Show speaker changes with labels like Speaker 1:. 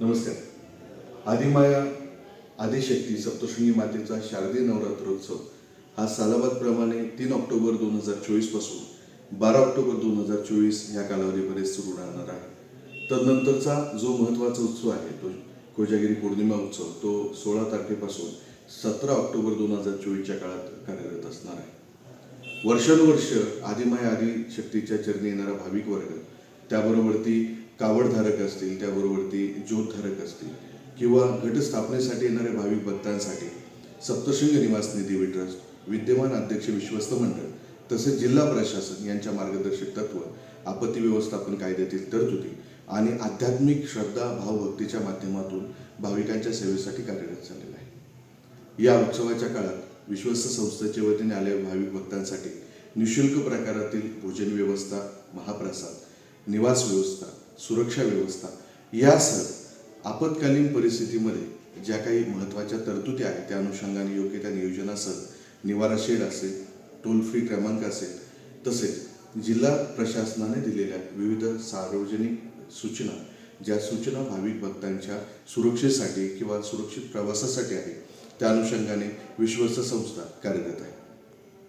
Speaker 1: नमस्कार. आदिमाया आदिशक्ती सप्तशृंगी मातेचा शारदीय नवरात्रोत्सव हा सालाबादप्रमाणे तीन ऑक्टोबर दोन हजार चोवीसपासून बारा ऑक्टोबर दोन हजार चोवीस ह्या कालावधीपर्यंत सुरू राहणार आहे. तदनंतरचा जो महत्त्वाचा उत्सव आहे तो कोजागिरी पौर्णिमा उत्सव तो सोळा तारखेपासून सतरा ऑक्टोबर दोन हजार चोवीसच्या काळात कार्यरत असणार आहे. वर्षानुवर्ष आदिमाय आदिशक्तीच्या चरणी येणारा भाविक वर्ग त्याबरोबरती कावडधारक असतील त्याबरोबरती ज्योतधारक असतील किंवा घटस्थापनेसाठी येणाऱ्या भाविक भक्तांसाठी सप्तशृंग निवास निधी ट्रस्ट विद्यमान अध्यक्ष विश्वस्त मंडळ तसेच जिल्हा प्रशासन यांच्या मार्गदर्शक तत्व आपत्ती व्यवस्थापन कायद्यातील तरतुदी आणि आध्यात्मिक श्रद्धा भावभक्तीच्या माध्यमातून भाविकांच्या सेवेसाठी कार्यरत झालेला आहे. या उत्सवाच्या काळात विश्वस्त संस्थेच्या वतीने आलेल्या भाविक भक्तांसाठी निशुल्क प्रकारातील भोजन व्यवस्था महाप्रसाद निवास व्यवस्था सुरक्षा व्यवस्था. यासह आपत्कालीन परिस्थितीमध्ये ज्या काही महत्त्वाच्या तरतुदी आहेत त्या अनुषंगाने योग्य त्या नियोजनासह निवारा शेड असेल टोल फ्री क्रमांक असेल तसेच जिल्हा प्रशासनाने दिलेल्या विविध सार्वजनिक सूचना ज्या सूचना भाविक भक्तांच्या सुरक्षेसाठी किंवा सुरक्षित प्रवासासाठी आहे त्या अनुषंगाने विश्वस्त संस्था कार्यरत आहे.